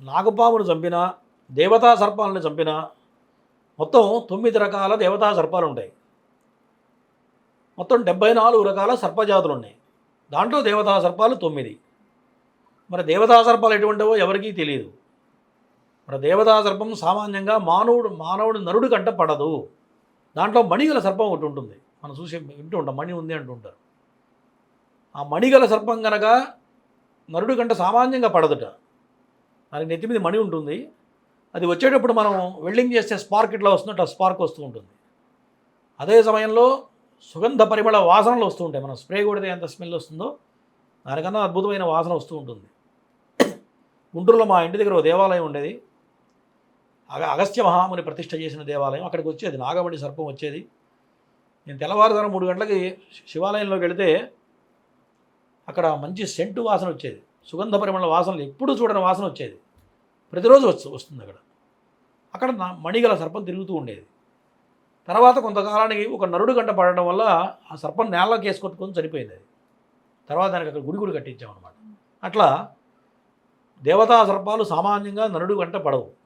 నాగపామును చంపినా దేవతా సర్పాలను చంపినా మొత్తం తొమ్మిది రకాల దేవతా సర్పాలు ఉంటాయి. మొత్తం డెబ్బై నాలుగు రకాల సర్పజాతులు ఉన్నాయి. దాంట్లో దేవతా సర్పాలు తొమ్మిది. మరి దేవతా సర్పాలు ఎటువంటివో ఎవరికీ తెలియదు మరి దేవతా సర్పం సామాన్యంగా మానవుడు మానవుడు నరుడు కంట పడదు. దాంట్లో మణిగల సర్పం ఒకటి ఉంటుంది. మనం చూసి వింటూ ఉంటాం మణి ఉంది అంటుంటారు ఆ మణిగల సర్పం కనుక నరుడు కంట సామాన్యంగా పడదుట దానికి నెత్తి మీద మణి ఉంటుంది. అది వచ్చేటప్పుడు మనం వెల్డింగ్ చేస్తే స్పార్క్ ఇట్లా వస్తున్నట్టు ఆ స్పార్క్ వస్తూ ఉంటుంది. అదే సమయంలో సుగంధ పరిమళ వాసనలు వస్తూ ఉంటాయి. మనం స్ప్రే కొడితే ఎంత స్మెల్ వస్తుందో దానికన్నా అద్భుతమైన వాసన వస్తూ ఉంటుంది. గుంటూరులో మా ఇంటి దగ్గర ఒక దేవాలయం ఉండేది. అగ అగస్త్య మహాముని ప్రతిష్ఠ చేసిన దేవాలయం. అక్కడికి వచ్చేది. నాగమణి సర్పం వచ్చేది. నేను తెల్లవారుజామున మూడు గంటలకి శివాలయంలోకి వెళితే అక్కడ మంచి సెంటు వాసన వచ్చేది. సుగంధ పరిమళ వాసనలు ఎప్పుడూ చూడని వాసన వచ్చేది. ప్రతిరోజు వచ్చి వస్తుంది అక్కడ. అక్కడ నా మణిగల సర్పం తిరుగుతూ ఉండేది. తర్వాత కొంతకాలానికి ఒక నరుడు గంట పడడం వల్ల ఆ సర్పం నేలలోకి వేసుకొట్టుకొని చనిపోయింది అది. తర్వాత దానికి అక్కడ గుడి గుడి కట్టించాం అనమాట అట్లా దేవతా సర్పాలు సామాన్యంగా నరుడు గంట పడవు.